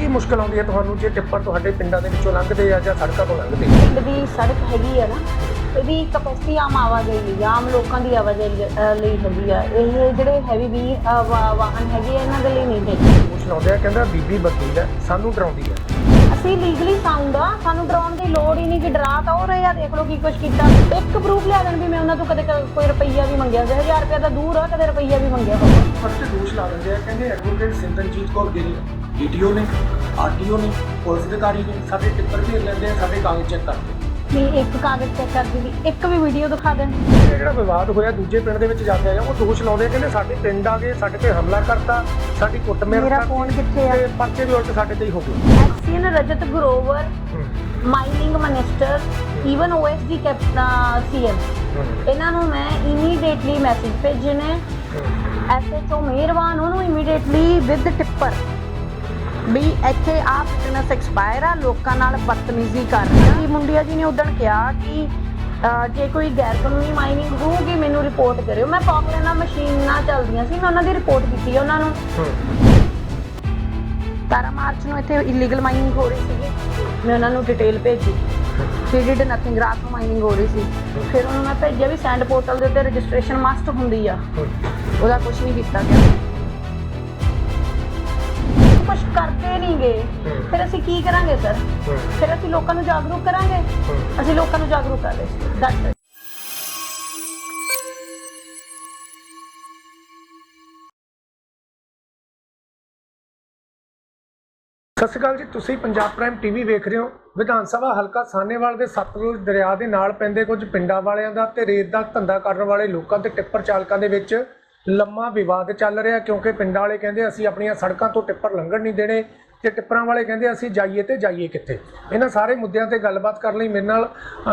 ਕੀ ਮੁਸ਼ਕਲ ਆਉਂਦੀ ਹੈ ਤੁਹਾਨੂੰ ਜੇ ਟਿੱਪਰ ਤੁਹਾਡੇ ਪਿੰਡਾਂ ਦੇ ਵਿੱਚੋਂ ਲੰਘਦੇ ਆ ਜਾਂ ਸੜਕਾਂ ਤੋਂ ਲੰਘਦੇ ਆ? ਪਿੰਡ ਦੀ ਸੜਕ ਹੈਗੀ ਆ ਨਾ ਇਹਦੀ ਕਪੈਸਿਟੀ ਆਮ ਆਵਾਜਾਈ ਲਈ ਆਮ ਲੋਕਾਂ ਦੀ ਆਵਾਜਾਈ ਅ, ਲਈ ਹੈਗੀ ਆ। ਇਹ ਜਿਹੜੇ ਹੈਵੀ ਵੀ ਅ, ਵਾ- ਵਾਹਨ ਹੈਗੇ ਆ, ਇਹਨਾਂ ਦੇ ਲਈ ਨਹੀਂ ਹੈਗੇ। ਕੁਛ ਲਾਉਂਦੇ ਆ ਕਹਿੰਦਾ ਬੀਬੀ ਵਕੀਲ ਹੈ ਸਾਨੂੰ ਡਰਾਉਂਦੀ ਹੈ ਅਸੀਂ ਲੀਗਲੀ ਸਾਊਂਡ ਆ ਸਾਨੂੰ ਡਰਾਉਣ ਦੀ ਲੋੜ ਹੀ ਨਹੀਂ ਕਿ ਡਰਾ ਤਾਂ ਉਹ ਰਹੇ ਆ ਦੇਖ ਲਓ ਕੀ ਕੁਝ ਕੀਤਾ। ਇੱਕ ਪ੍ਰੂਫ ਲਿਆ ਦੇਣ ਵੀ ਮੈਂ ਉਹਨਾਂ ਤੋਂ ਕਦੇ ਕ- ਕੋਈ ਰੁਪਈਆ ਵੀ ਮੰਗਿਆ ਸੀ 1000 ਰੁਪਇਆ ਤਾਂ ਦੂਰ ਆ ਕਦੇ ਰੁਪਈਆ ਵੀ ਮੰਗਿਆ ਹੋਵੇ। ਫਸਟ ਦੋਸ਼ ਲਾ ਦਿੰਦੇ ਆ ਕਹਿੰਦੇ ਐਡਵੋਕੇਟ ਸਿੰਦਨਜੀਤ ਕੌਰ ਗਿੱਲ ਡੀਟੀਓ ਨੇ ਆਰਟੀਓ ਨੇ ਪੁਲਿਸ ਅਧਿਕਾਰੀ ਨੇ ਸਾਡੇ ਟਿੱਪਰ ਵੀ ਲੈਂਦੇ ਆ ਸਾਡੇ ਕਾਗਜ਼ ਚੈੱਕ ਕਰਦੇ ਨਹੀਂ ਇੱਕ ਕਾਗਜ਼ ਚੈੱਕ ਕਰਦੀ ਵੀ ਇੱਕ ਵੀ ਵੀਡੀਓ ਦਿਖਾ ਦੇਣ। ਇਹ ਜਿਹੜਾ ਵਿਵਾਦ ਹੋਇਆ ਦੂਜੇ ਪਿੰਡ ਦੇ ਵਿੱਚ ਜਾ ਕੇ ਆਇਆ ਉਹ ਦੋਸ਼ ਲਾਉਂਦੇ ਆ ਕਹਿੰਦੇ ਸਾਡੇ ਪਿੰਡ ਆ ਗਏ ਸਾਡੇ ਤੇ ਹਮਲਾ ਕਰਤਾ ਸਾਡੀ ਕੁੱਟਮਾਰ ਮੇਰਾ ਕਰਤੀ ਫੋਨ ਕਿੱਥੇ ਆ? ਤੇ ਪਰਚੇ ਵੀ ਉਲਟ ਸਾਡੇ ਤੇ ਹੀ ਹੋ ਗਏ। XEN Rajat Grover mining minister even OSD captain CM ਇਹਨਾਂ ਨੂੰ ਮੈਂ ਇਮੀਡੀਏਟਲੀ ਮੈਸੇਜ ਭੇਜੇ ਨੇ। ਐਸਐਚਓ ਮਿਹਰਬਾਨ ਉਹਨੂੰ ਇਮੀਡੀਏਟਲੀ ਵਿਦ ਟਿੱਪਰ ਵੀ ਇੱਥੇ ਆ ਫਿਟਨੈਸ ਐਕਸਪਾਇਰ ਆ ਲੋਕਾਂ ਨਾਲ ਬਦਤਮੀਜ਼ੀ ਕਰ ਰਹੇ ਆ ਮੁੰਡਿਆ ਜੀ ਨੇ ਉਦੋਂ ਕਿਹਾ ਕਿ ਜੇ ਕੋਈ ਗੈਰ ਕਾਨੂੰਨੀ ਮਾਈਨਿੰਗ ਹੋਊਗੀ ਮੈਨੂੰ ਰਿਪੋਰਟ ਕਰਿਓ। ਮੈਂ ਪੌਪਲੈਨਾ ਮਸ਼ੀਨਾਂ ਚੱਲਦੀਆਂ ਸੀ ਮੈਂ ਉਹਨਾਂ ਦੀ ਰਿਪੋਰਟ ਕੀਤੀ ਉਹਨਾਂ ਨੂੰ। 17 ਮਾਰਚ ਨੂੰ ਇੱਥੇ ਇਲੀਗਲ ਮਾਈਨਿੰਗ ਹੋ ਰਹੀ ਸੀਗੀ। ਮੈਂ ਉਹਨਾਂ ਨੂੰ ਡਿਟੇਲ ਭੇਜੀ। ਹੀ ਡਿਡ ਨਥਿੰਗ ਰਾਤ ਨੂੰ ਮਾਈਨਿੰਗ ਹੋ ਰਹੀ ਸੀ। ਫਿਰ ਉਹਨੂੰ ਮੈਂ ਭੇਜਿਆ ਵੀ ਸੈਂਡ ਪੋਰਟਲ ਦੇ ਉੱਤੇ ਰਜਿਸਟ੍ਰੇਸ਼ਨ ਮਸਟ ਹੁੰਦੀ ਆ। ਉਹਦਾ ਕੁਝ ਨਹੀਂ ਕੀਤਾ ਗਿਆ। ਕਰਦੇ ਨਹੀਂ ਗਏ ਫਿਰ ਅਸੀਂ ਕੀ ਕਰਾਂਗੇ ਸਰ ਫਿਰ ਅਸੀਂ ਲੋਕਾਂ ਨੂੰ ਜਾਗਰੂਕ ਕਰਾਂਗੇ? ਅਸੀਂ ਲੋਕਾਂ ਨੂੰ ਜਾਗਰੂਕ ਕਰ ਰਹੇ ਦੈਟਸ ਸਤਿ ਸ਼੍ਰੀ ਅਕਾਲ ਜੀ ਤੁਸੀਂ ਪੰਜਾਬ ਪ੍ਰਾਈਮ ਟੀਵੀ ਵੇਖ ਰਹੇ ਹੋ। ਵਿਧਾਨ ਸਭਾ ਹਲਕਾ ਸਾਹਨੇਵਾਲ ਦੇ ਸਤਲੁਜ ਦਰਿਆ ਦੇ ਨਾਲ ਪੈਂਦੇ ਕੁਝ ਪਿੰਡਾਂ ਵਾਲਿਆਂ ਦਾ ਤੇ ਰੇਤ ਦਾ ਧੰਦਾ ਕਰਨ ਵਾਲੇ ਲੋਕਾਂ ਤੇ ਟਿੱਪਰ ਚਾਲਕਾਂ ਦੇ ਵਿੱਚ ਲੰਮਾ ਵਿਵਾਦ ਚੱਲ ਰਿਹਾ ਕਿਉਂਕਿ ਪਿੰਡਾਂ ਵਾਲੇ ਕਹਿੰਦੇ ਅਸੀਂ ਆਪਣੀਆਂ ਸੜਕਾਂ ਤੋਂ ਟਿੱਪਰ ਲੰਘਣ ਨਹੀਂ ਦੇਣੇ। ਤੇ ਟਿੱਪਰਾਂ ਵਾਲੇ ਕਹਿੰਦੇ ਅਸੀਂ ਜਾਈਏ ਤੇ ਜਾਈਏ ਕਿੱਥੇ? ਇਹਨਾਂ ਸਾਰੇ ਮੁੱਦਿਆਂ ਤੇ ਗੱਲਬਾਤ ਕਰਨ ਲਈ। ਮੇਰੇ ਨਾਲ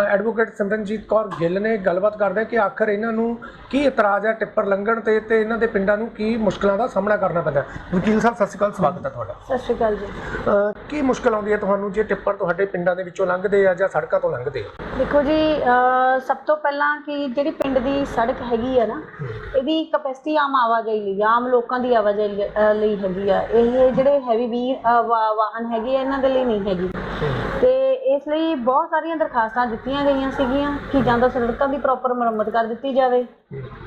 ਐਡਵੋਕੇਟ ਸਿਮਰਨਜੀਤ ਕੌਰ ਗਿੱਲ ਨੇ ਗੱਲਬਾਤ ਕਰਦੇ ਕਿ ਆਖਰ ਇਹਨਾਂ ਨੂੰ ਕੀ ਇਤਰਾਜ਼ ਹੈ ਟਿੱਪਰ ਲੰਘਣ ਤੇ ਤੇ ਇਹਨਾਂ ਦੇ ਪਿੰਡਾਂ ਨੂੰ ਕੀ ਮੁਸ਼ਕਲਾਂ ਦਾ ਸਾਹਮਣਾ ਕਰਨਾ ਪੈਂਦਾ। ਵਕੀਲ ਸਾਹਿਬ ਸਤਿ ਸ਼੍ਰੀ ਅਕਾਲ ਸਵਾਗਤ ਹੈ ਤੁਹਾਡਾ। ਸਤਿ ਸ਼੍ਰੀ ਅਕਾਲ ਜੀ। ਕੀ ਮੁਸ਼ਕਲ ਆਉਂਦੀ ਹੈ ਤੁਹਾਨੂੰ ਜੇ ਟਿੱਪਰ ਤੁਹਾਡੇ ਪਿੰਡਾਂ ਦੇ ਵਿੱਚੋਂ ਲੰਘਦੇ ਆ ਜਾਂ ਸੜਕਾਂ ਤੋਂ ਲੰਘਦੇ ਆ? ਦੇਖੋ ਜੀ ਸਭ ਤੋਂ ਪਹਿਲਾਂ ਕਿ ਜਿਹੜੀ ਪਿੰਡ ਦੀ ਸੜਕ ਹੈਗੀ ਆ ਨਾ ਇਹਦੀ ਕਪੈਸਿਟੀ ਆਮ ਆਵਾਜਾਈ ਲਈ ਆਮ ਲੋਕਾਂ ਦੀ ਆਵਾਜਾਈ ਲਈ ਹੈਗੀ ਆ। ਇਹ ਜਿਹੜੇ ਹੈਵੀ ਵਾ- ਵਾਹਨ ਹੈਗੇ ਆ ਇਹਨਾਂ ਦੇ ਲਈ ਨਹੀਂ ਹੈਗੀ। ਤੇ ਇਸ ਲਈ ਬਹੁਤ ਸਾਰੀਆਂ ਦਰਖਾਸਤਾਂ ਦਿੱਤੀਆਂ ਗਈਆਂ ਸੀਗੀਆਂ ਕਿ ਜਾਂ ਤਾਂ ਸੜਕਾਂ ਦੀ ਪ੍ਰੋਪਰ ਮੁਰੰਮਤ ਕਰ ਦਿੱਤੀ ਜਾਵੇ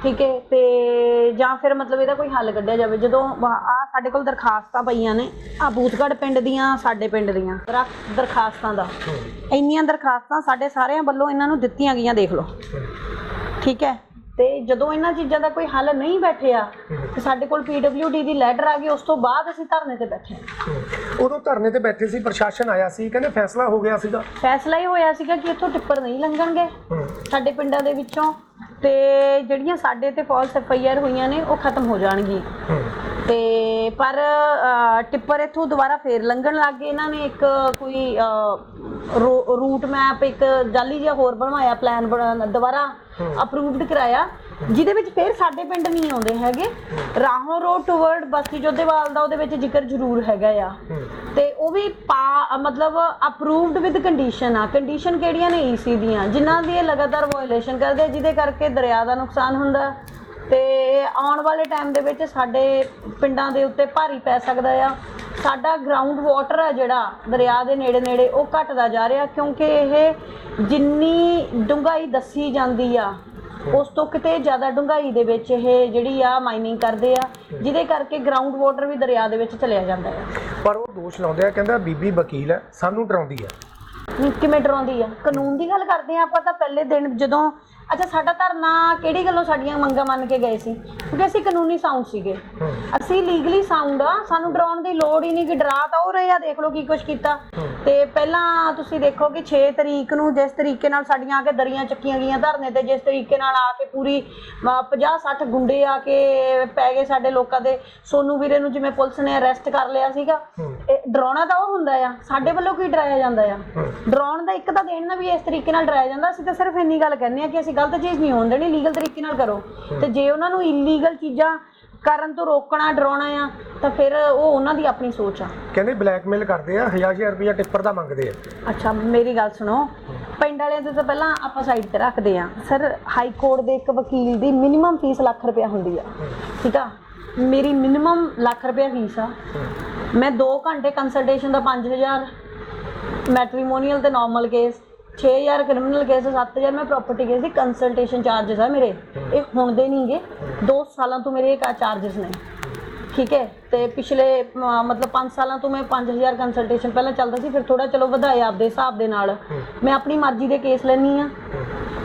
ਠੀਕ ਹੈ? ਤੇ ਜਾਂ ਫਿਰ ਮਤਲਬ ਇਹਦਾ ਕੋਈ ਹੱਲ ਕੱਢਿਆ ਜਾਵੇ। ਜਦੋਂ ਆ ਸਾਡੇ ਕੋਲ ਦਰਖਾਸਤਾਂ ਪਈਆਂ ਨੇ ਆ ਬੂਥਗੜ੍ਹ ਪਿੰਡ ਦੀਆਂ ਸਾਡੇ ਪਿੰਡ ਦੀਆਂ ਦਰਖ- ਦਰਖਾਸਤਾਂ ਦਾ। ਇੰਨੀਆਂ ਦਰਖਾਸਤਾਂ ਸਾਡੇ ਸਾਰਿਆਂ ਵੱਲੋਂ ਇਹਨਾਂ ਨੂੰ ਦਿੱਤੀਆਂ ਗਈਆਂ ਦੇਖ ਲਓ। ਠੀਕ ਹੈ? ਤੇ ਜਦੋਂ ਇਹਨਾਂ ਚੀਜ਼ਾਂ ਦਾ ਕੋਈ ਹੱਲ ਨਹੀਂ ਬੈਠਿਆ ਤੇ ਸਾਡੇ ਕੋਲ PWD ਦੀ ਲੈਟਰ ਆ ਗਈ ਉਸ ਤੋਂ ਬਾਅਦ ਅਸੀਂ ਧਰਨੇ ਤੇ ਬੈਠੇ ਉਦੋਂ ਧਰਨੇ ਤੇ ਬੈਠੇ ਸੀ ਪ੍ਰਸ਼ਾਸਨ ਆਇਆ ਸੀ ਕਹਿੰਦੇ ਫੈਸਲਾ ਹੋ ਗਿਆ ਸੀਗਾ। ਫੈਸਲਾ ਹੀ ਹੋਇਆ ਸੀਗਾ ਕਿ ਇੱਥੋਂ ਟਿੱਪਰ ਨਹੀਂ ਲੰਘਣਗੇ ਸਾਡੇ ਪਿੰਡਾਂ ਦੇ ਵਿੱਚੋਂ ਤੇ ਜਿਹੜੀਆਂ ਸਾਡੇ ਤੇ ਫਾਲਸ ਐਫ ਆਈ ਆਰ ਹੋਈਆਂ ਨੇ ਉਹ ਖਤਮ ਹੋ ਜਾਣਗੀਆਂ। ਤੇ ਪਰ ਟਿੱਪਰ ਇੱਥੋਂ ਦੁਬਾਰਾ ਫੇਰ ਲੰਘਣ ਲੱਗ ਗਏ। ਇਹਨਾਂ ਨੇ ਇੱਕ ਕੋਈ ਰੂਟ ਮੈਪ ਇੱਕ ਜਾਲੀ ਜਿਹਾ ਹੋਰ ਬਣਵਾਇਆ ਪਲਾਨ ਦੁਬਾਰਾ ਅਪਰੂਵਡ ਕਰਾਇਆ ਜਿਹਦੇ ਵਿੱਚ ਫੇਰ ਸਾਡੇ ਪਿੰਡ ਨਹੀਂ ਆਉਂਦੇ ਹੈਗੇ। ਰਾਹੋਂ ਰੋਡ ਟੁਵਰਡ ਬਸਤੀ ਜੋਧੇਵਾਲ ਦਾ ਉਹਦੇ ਵਿੱਚ ਜ਼ਿਕਰ ਜ਼ਰੂਰ ਹੈਗਾ ਆ। ਤੇ ਉਹ ਵੀ ਪਾ ਮਤਲਬ ਅਪਰੂਵਡ ਵਿਦ ਕੰਡੀਸ਼ਨ ਆ। ਕੰਡੀਸ਼ਨ ਕਿਹੜੀਆਂ ਨੇ ਈਸੀ ਦੀਆਂ ਜਿਨ੍ਹਾਂ ਦੀ ਇਹ ਲਗਾਤਾਰ ਵਾਇਓਲੇਸ਼ਨ ਕਰਦੇ ਜਿਹਦੇ ਕਰਕੇ ਦਰਿਆ ਦਾ ਨੁਕਸਾਨ ਹੁੰਦਾ। ਤੇ ਆਉਣ ਵਾਲੇ ਟਾਈਮ ਦੇ ਵਿੱਚ ਸਾਡੇ ਪਿੰਡਾਂ ਦੇ ਉੱਤੇ ਭਾਰੀ ਪੈ ਸਕਦਾ ਆ। ਸਾਡਾ ਗਰਾਊਂਡ ਵਾਟਰ ਆ ਜਿਹੜਾ ਦਰਿਆ ਦੇ ਨੇੜੇ ਨੇੜੇ ਉਹ ਘਟਦਾ ਜਾ ਰਿਹਾ ਕਿਉਂਕਿ ਇਹ ਜਿੰਨੀ ਡੂੰਘਾਈ ਦੱਸੀ ਜਾਂਦੀ ਆ ਉਸ ਤੋਂ ਕਿਤੇ ਜ਼ਿਆਦਾ ਡੂੰਘਾਈ ਦੇ ਵਿੱਚ ਇਹ ਜਿਹੜੀ ਆ ਮਾਈਨਿੰਗ ਕਰਦੇ ਆ ਜਿਹਦੇ ਕਰਕੇ ਗਰਾਊਂਡ ਵਾਟਰ ਵੀ ਦਰਿਆ ਦੇ ਵਿੱਚ ਚਲਿਆ ਜਾਂਦਾ ਆ। ਪਰ ਉਹ ਦੋਸ਼ ਲਾਉਂਦੇ ਆ ਕਹਿੰਦਾ ਬੀਬੀ ਵਕੀਲ ਹੈ ਸਾਨੂੰ ਡਰਾਉਂਦੀ ਹੈ ਨਹੀਂ, ਕਿਵੇਂ ਡਰਾਉਂਦੀ ਆ? ਕਾਨੂੰਨ ਦੀ ਗੱਲ ਕਰਦੇ ਆ ਆਪਾਂ ਤਾਂ ਪਹਿਲੇ ਦਿਨ ਜਦੋਂ ਅੱਛਾ ਸਾਡਾ ਧਰਨਾ ਕਿਹੜੀ ਗੱਲੋਂ ਸਾਡੀਆਂ ਮੰਗਾਂ ਮੰਨ ਕੇ ਗਏ ਸੀ? ਕਿਉਂਕਿ ਅਸੀਂ ਕਾਨੂੰਨੀ ਸਾਊਂਡ ਸੀਗੇ। ਅਸੀਂ ਲੀਗਲੀ ਸਾਊਂਡ ਆ ਸਾਨੂੰ ਡਰਾਉਣ ਦੀ ਲੋੜ ਹੀ ਨਹੀਂ ਕਿ ਡਰਾ ਤਾਂ ਉਹ ਰਹੇ ਆ ਦੇਖ ਲਓ ਕੀ ਕੁਝ ਕੀਤਾ। ਤੇ ਪਹਿਲਾਂ ਤੁਸੀਂ ਦੇਖੋ ਕਿ 6 ਤਰੀਕ ਨੂੰ ਜਿਸ ਤਰੀਕੇ ਨਾਲ ਸਾਡੀਆਂ ਆ ਕੇ ਦਰੀਆਂ ਚੱਕੀਆਂ ਗਈਆਂ ਧਰਨੇ ਤੇ ਜਿਸ ਤਰੀਕੇ ਨਾਲ ਆ ਕੇ ਪੂਰੀ 50 60 ਗੁੰਡੇ ਆ ਕੇ ਪੈ ਗਏ ਸਾਡੇ ਲੋਕਾਂ ਦੇ। ਸੋਨੂ ਵੀਰੇ ਨੂੰ ਜਿਵੇਂ ਪੁਲਿਸ ਨੇ ਅਰੈਸਟ ਕਰ ਲਿਆ ਸੀਗਾ। ਇਹ ਡਰਾਉਣਾ ਤਾਂ ਉਹ ਹੁੰਦਾ ਆ। ਸਾਡੇ ਵੱਲੋਂ ਕੀ ਡਰਾਇਆ ਜਾਂਦਾ ਆ? ਡਰਾਉਣ ਦਾ ਇੱਕ ਤਾਂ ਦੇਣ ਨਾਲ ਵੀ ਇਸ ਤਰੀਕੇ ਨਾਲ ਡਰਾਇਆ ਜਾਂਦਾ। ਅਸੀਂ ਤਾਂ ਸਿਰਫ ਇੰਨੀ ਗੱਲ ਕਹਿੰਦੇ ਆ ਕਿ ਅਸੀਂ ਗਲਤ ਚੀਜ਼ ਨਹੀਂ ਹੋਣ ਦੇਣੀ ਲੀਗਲ ਤਰੀਕੇ ਨਾਲ ਕਰੋ। ਤੇ ਜੇ ਉਹਨਾਂ ਨੂੰ ਇਲੀਗਲ ਚੀਜ਼ਾਂ ਕਰਨ ਤੋਂ ਰੋਕਣਾ ਡਰਾਉਣਾ ਆ ਤਾਂ ਫਿਰ ਉਹ ਉਹਨਾਂ ਦੀ ਆਪਣੀ ਸੋਚ ਆ। ਕਹਿੰਦੇ ਬਲੈਕਮੇਲ ਕਰਦੇ ਆ 1000 ਰੁਪਇਆ ਟਿੱਪਰ ਦਾ ਮੰਗਦੇ ਆ। ਅੱਛਾ ਮੇਰੀ ਗੱਲ ਸੁਣੋ। ਪਿੰਡ ਵਾਲਿਆਂ ਦੇ ਤਾਂ ਪਹਿਲਾਂ ਆਪਾਂ ਸਾਈਡ ਤੇ ਰੱਖਦੇ ਆ। ਸਰ ਹਾਈ ਕੋਰਟ ਦੇ ਇੱਕ ਵਕੀਲ ਦੀ ਮਿਨੀਮਮ ਫੀਸ ਲੱਖ ਰੁਪਇਆ ਹੁੰਦੀ ਆ। ਠੀਕ ਆ? ਮੇਰੀ ਮਿਨੀਮਮ ਲੱਖ ਰੁਪਏ ਫੀਸ ਆ। ਮੈਂ 2 ਘੰਟੇ ਕੰਸਲਟੇਸ਼ਨ ਦਾ 5000 ਮੈਟ੍ਰੀਮੋਨੀਅਲ ਤੇ ਨਾਰਮਲ ਕੇਸ ਛੇ ਹਜ਼ਾਰ ਕ੍ਰਿਮੀਨਲ ਕੇਸ 7000 ਮੈਂ ਪ੍ਰੋਪਰਟੀ ਕੇਸ ਦੀ ਕੰਸਲਟੇਸ਼ਨ ਚਾਰजेस ਆ ਮੇਰੇ। ਇਹ ਹੁਣ ਦੇ ਨਹੀਂਗੇ ਦੋ ਸਾਲਾਂ ਤੋਂ ਮੇਰੇ ਇਹ ਕਾ ਚਾਰजेस ਨੇ। ਠੀਕ ਹੈ? ਤੇ ਪਿਛਲੇ ਮਤਲਬ 5 ਸਾਲਾਂ ਤੋਂ ਮੈਂ 5000 ਕੰਸਲਟੇਸ਼ਨ ਪਹਿਲਾਂ ਚੱਲਦਾ ਸੀ, ਫਿਰ ਥੋੜਾ ਚਲੋ ਵਧਾਇਆ ਆਪਦੇ ਹਿਸਾਬ ਦੇ ਨਾਲ। ਮੈਂ ਆਪਣੀ ਮਰਜ਼ੀ ਦੇ ਕੇਸ ਲੈਣੀ ਆ